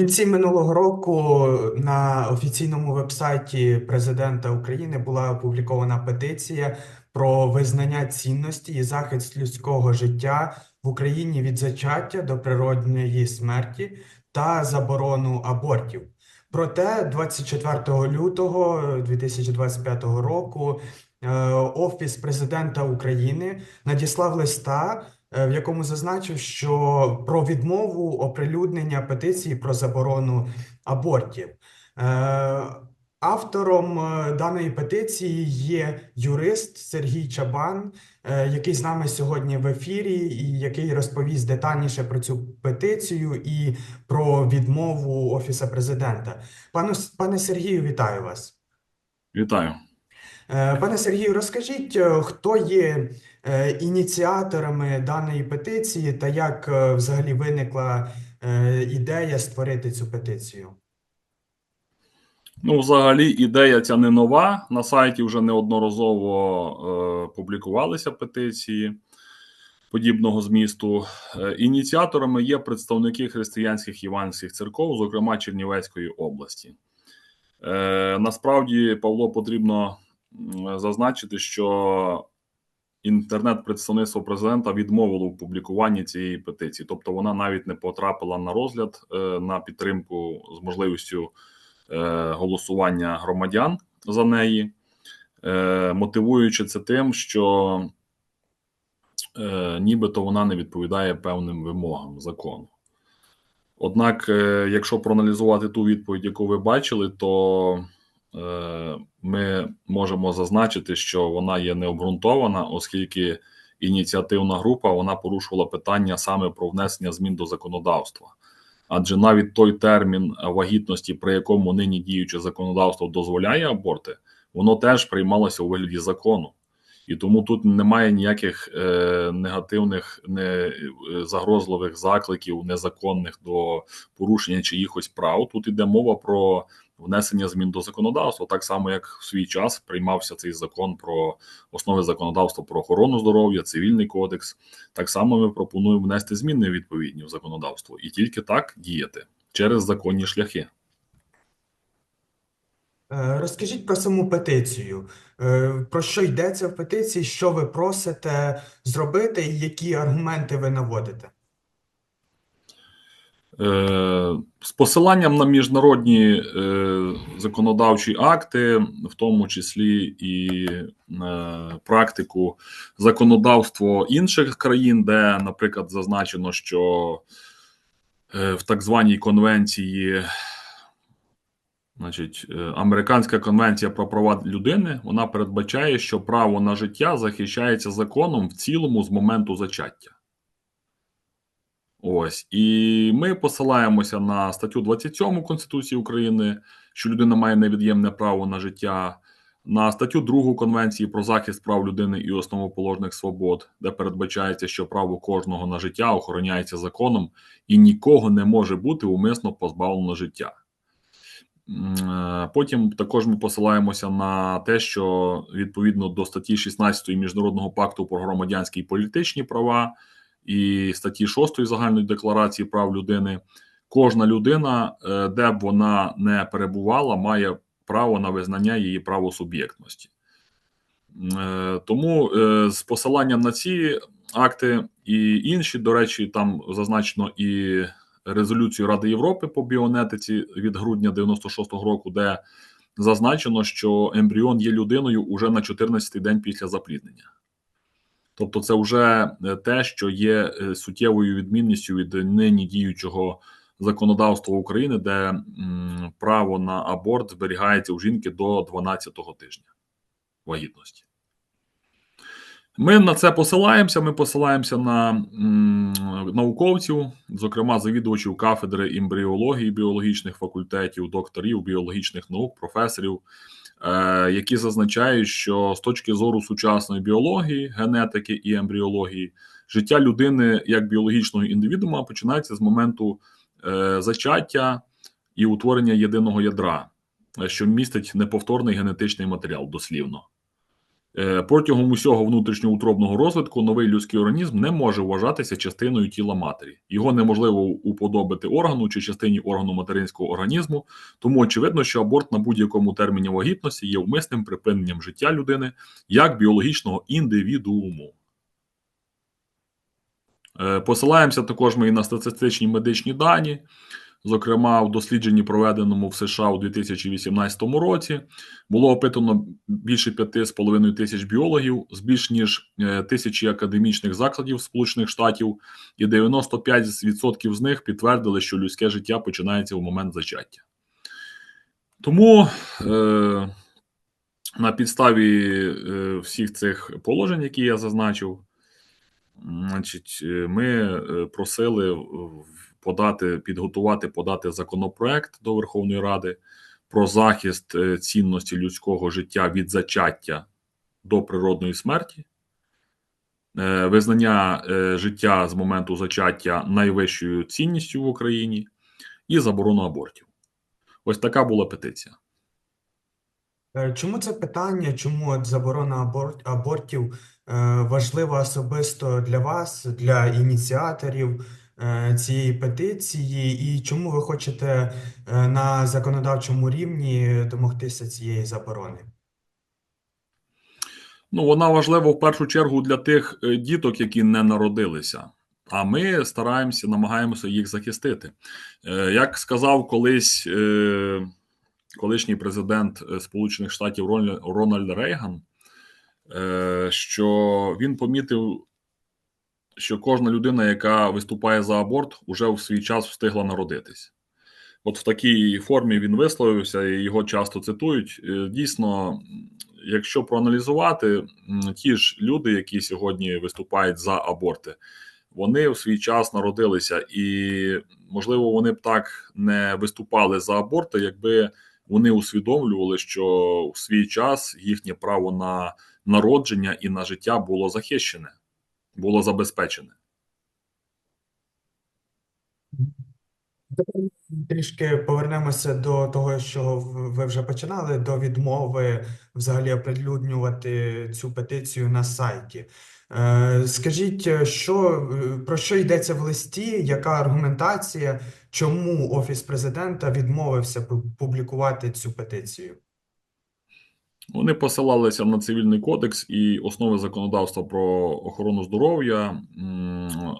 кінці минулого року на офіційному вебсайті президента України була опублікована петиція про визнання цінності і захист людського життя в Україні від зачаття до природної смерті та заборону абортів. Проте 24 лютого 2025 року е, Офіс президента України надіслав листа. Е, в якому зазначив, що про відмову оприлюднення петиції про заборону абортів. Е, автором е, даної петиції є юрист Сергій Чабан, який з нами сьогодні в ефірі, і який розповість детальніше про цю петицію і про відмову Офіса президента. Пане, пане Сергію, вітаю вас. Вітаю. Пане Сергію, розкажіть, хто є ініціаторами даної петиції та як е, взагалі виникла е, ідея створити цю петицію? Ну, взагалі, ідея ця не нова. На сайті вже неодноразово е, публікувалися петиції подібного змісту. Е, ініціаторами є представники християнських іванських церков, зокрема Чернівецької області. Е, Насправді, Павло, потрібно зазначити, що інтернет-представництво президента відмовило в публікуванні цієї петиції, тобто вона навіть не потрапила на розгляд е, на підтримку з можливістю е, голосування громадян за неї, е, мотивуючи це тим, що нібито вона не відповідає певним вимогам закону. Однак, якщо проаналізувати ту відповідь, яку ви бачили, то ми можемо зазначити, що вона є необґрунтована, оскільки ініціативна група вона порушувала питання саме про внесення змін до законодавства. Адже навіть той термін вагітності, при якому нині діюче законодавство дозволяє аборти, воно теж приймалося у вигляді закону. І тому тут немає ніяких е, негативних, не е, загрозливих закликів, незаконних до порушення чиїхось прав. Тут йде мова про внесення змін до законодавства, так само як в свій час приймався цей закон про основи законодавства про охорону здоров'я, цивільний кодекс. Так само ми пропонуємо внести зміни відповідні в законодавство і тільки так діяти через законні шляхи. Е, розкажіть про саму петицію. Е, про що йдеться в петиції? Що ви просите зробити, і які аргументи ви наводите? Е, з посиланням на міжнародні е, законодавчі акти, в тому числі і е, практику законодавство інших країн, де, наприклад, зазначено, що в так званій конвенції, значить, Американська конвенція про права людини, вона передбачає, що право на життя захищається законом в цілому з моменту зачаття. Ось і ми посилаємося на статтю 27 Конституції України, що людина має невід'ємне право на життя, на статтю 2 Конвенції про захист прав людини і основоположних свобод, де передбачається, що право кожного на життя охороняється законом і нікого не може бути умисно позбавлено життя. Е, потім також ми посилаємося на те, що відповідно до статті 16 Міжнародного пакту про громадянські і політичні права і статті 6 загальної декларації прав людини. Кожна людина, е, де б вона не перебувала, має право на визнання її правосуб'єктності. Е, тому е, з посиланням на ці акти і інші, до речі, там зазначено і резолюцію Ради Європи по біонетиці від грудня 96-го року, де зазначено, що ембріон є людиною уже на 14-й день після запліднення. Тобто, це вже е, те, що є е, суттєвою відмінністю від нині діючого законодавства України, де право на аборт зберігається у жінки до 12-го тижня вагітності. Ми на це посилаємося. Ми посилаємося на науковців, зокрема завідувачів кафедри ембріології біологічних факультетів, докторів біологічних наук, професорів. Е, які зазначають, що з точки зору сучасної біології, генетики і ембріології, життя людини як біологічного індивідуума починається з моменту е, зачаття і утворення єдиного ядра, що містить неповторний генетичний матеріал дослівно. Е, Протягом усього внутрішньоутробного розвитку новий людський організм не може вважатися частиною тіла матері. Його неможливо уподобити органу чи частині органу материнського організму, тому очевидно, що аборт на будь-якому терміні вагітності є вмисним припиненням життя людини як біологічного індивідууму. Е, Посилаємося також ми і на статистичні медичні дані. Зокрема, в дослідженні, проведеному в США у 2018 році, було опитано більше 5,5 тисяч біологів з більш ніж е, тисячі академічних закладів Сполучених Штатів, і 95% з них підтвердили, що людське життя починається в момент зачаття. Тому е, на підставі е, всіх цих положень, які я зазначив, значить, е, ми е, просили в- подати, підготувати, подати законопроект до Верховної Ради про захист е, цінності людського життя від зачаття до природної смерті, е, визнання е, життя з моменту зачаття найвищою цінністю в Україні і заборону абортів. Ось така була петиція. Чому це питання, чому заборона аборт, абортів важлива особисто для вас, для ініціаторів цієї петиції, і чому ви хочете е, на законодавчому рівні домогтися цієї заборони? Ну, вона важлива в першу чергу для тих е, діток, які не народилися. А ми стараємося, намагаємося їх захистити. Е, Як сказав колись е, колишній президент е, Сполучених Штатів Рональд Рейган, е, що він помітив, що кожна людина, яка виступає за аборт, уже в свій час встигла народитись. От в такій формі він висловився, і його часто цитують. Е, Дійсно, якщо проаналізувати, ті ж люди, які сьогодні виступають за аборти, вони в свій час народилися, і можливо, вони б так не виступали за аборти, якби вони усвідомлювали, що в свій час їхнє право на народження і на життя було захищене, було забезпечене. Трішки повернемося до того, що ви вже починали, до відмови взагалі оприлюднювати цю петицію на сайті. Е, Скажіть, що, е, про що йдеться в листі, яка аргументація, чому Офіс президента відмовився пу- публікувати цю петицію? Вони посилалися на цивільний кодекс і основи законодавства про охорону здоров'я,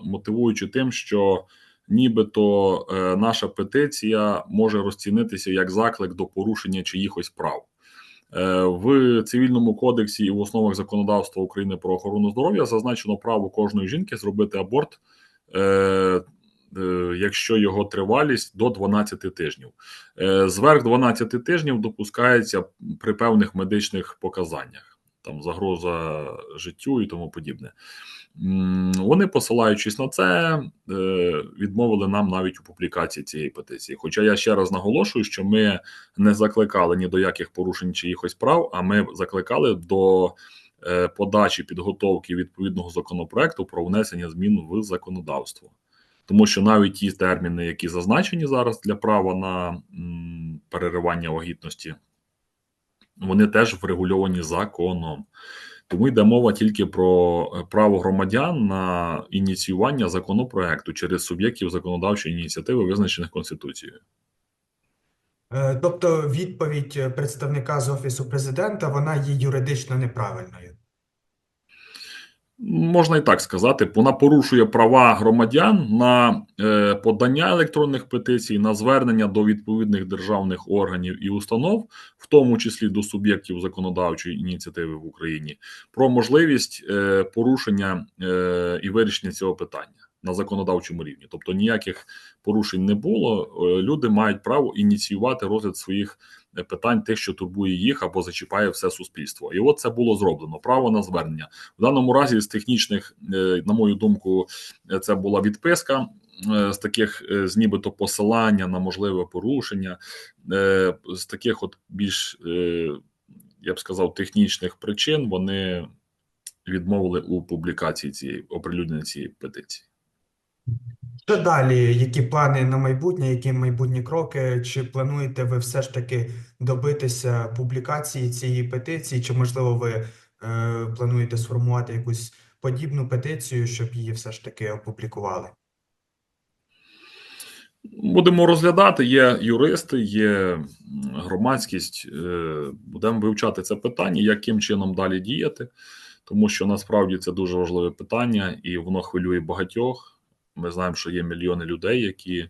мотивуючи тим, що нібито е, наша петиція може розцінитися як заклик до порушення чиїхось прав. Е, В цивільному кодексі і в основах законодавства України про охорону здоров'я зазначено право кожної жінки зробити аборт, е, якщо його тривалість до 12 тижнів. Е, Зверх 12 тижнів допускається при певних медичних показаннях, там загроза життю і тому подібне. Вони, посилаючись на це, е, відмовили нам навіть у публікації цієї петиції. Хоча я ще раз наголошую, що ми не закликали ні до яких порушень чиїхось прав, а ми закликали до е, подачі підготовки відповідного законопроекту про внесення змін в законодавство. Тому що навіть ті терміни, які зазначені зараз для права на переривання вагітності, вони теж врегульовані законом. Тому йде мова тільки про е, право громадян на ініціювання законопроекту через суб'єктів законодавчої ініціативи, визначених Конституцією. Е, Тобто відповідь е, представника з Офісу президента, вона є юридично неправильною. Можна і так сказати, вона порушує права громадян на е, подання електронних петицій, на звернення до відповідних державних органів і установ, в тому числі до суб'єктів законодавчої ініціативи в Україні, про можливість е, порушення е, і вирішення цього питання на законодавчому рівні. Тобто ніяких порушень не було. Е, Люди мають право ініціювати розгляд своїх е, питань, тих, що турбує їх або зачіпає все суспільство. І от це було зроблено. Право на звернення. В даному разі з технічних, е, на мою думку, це була відписка. З таких з нібито посилання на можливе порушення, з таких от більш, я б сказав, технічних причин вони відмовили у публікації цієї оприлюднення цієї петиції. Що далі? Які плани на майбутнє, які майбутні кроки? Чи плануєте ви все ж таки добитися публікації цієї петиції? Чи, можливо, ви е, плануєте сформувати якусь подібну петицію, щоб її все ж таки опублікували? Будемо розглядати. Є юристи, є громадськість. е, Будемо вивчати це питання, яким чином далі діяти, тому що насправді це дуже важливе питання, і воно хвилює багатьох. Ми знаємо, що є мільйони людей, які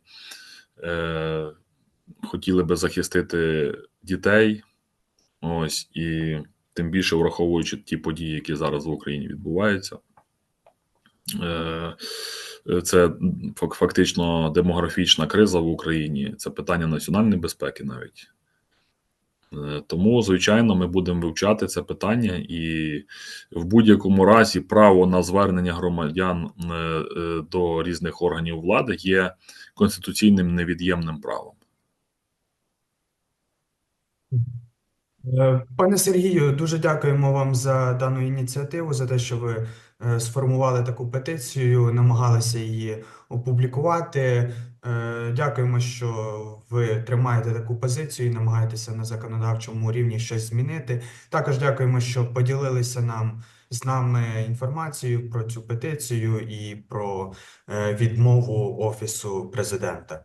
е, хотіли би захистити дітей. Ось і тим більше враховуючи ті події, які зараз в Україні відбуваються. Е, Це фактично демографічна криза в Україні, це питання національної безпеки навіть. Е, Тому, звичайно, ми будемо вивчати це питання, і в будь-якому разі право на звернення громадян е, е, до різних органів влади є конституційним невід'ємним правом. Пане Сергію, дуже дякуємо вам за дану ініціативу, за те, що ви сформували таку петицію, намагалися її опублікувати. Е, Дякуємо, що ви тримаєте таку позицію і намагаєтеся на законодавчому рівні щось змінити. Також дякуємо, що поділилися нам з нами інформацією про цю петицію і про е, відмову Офісу президента.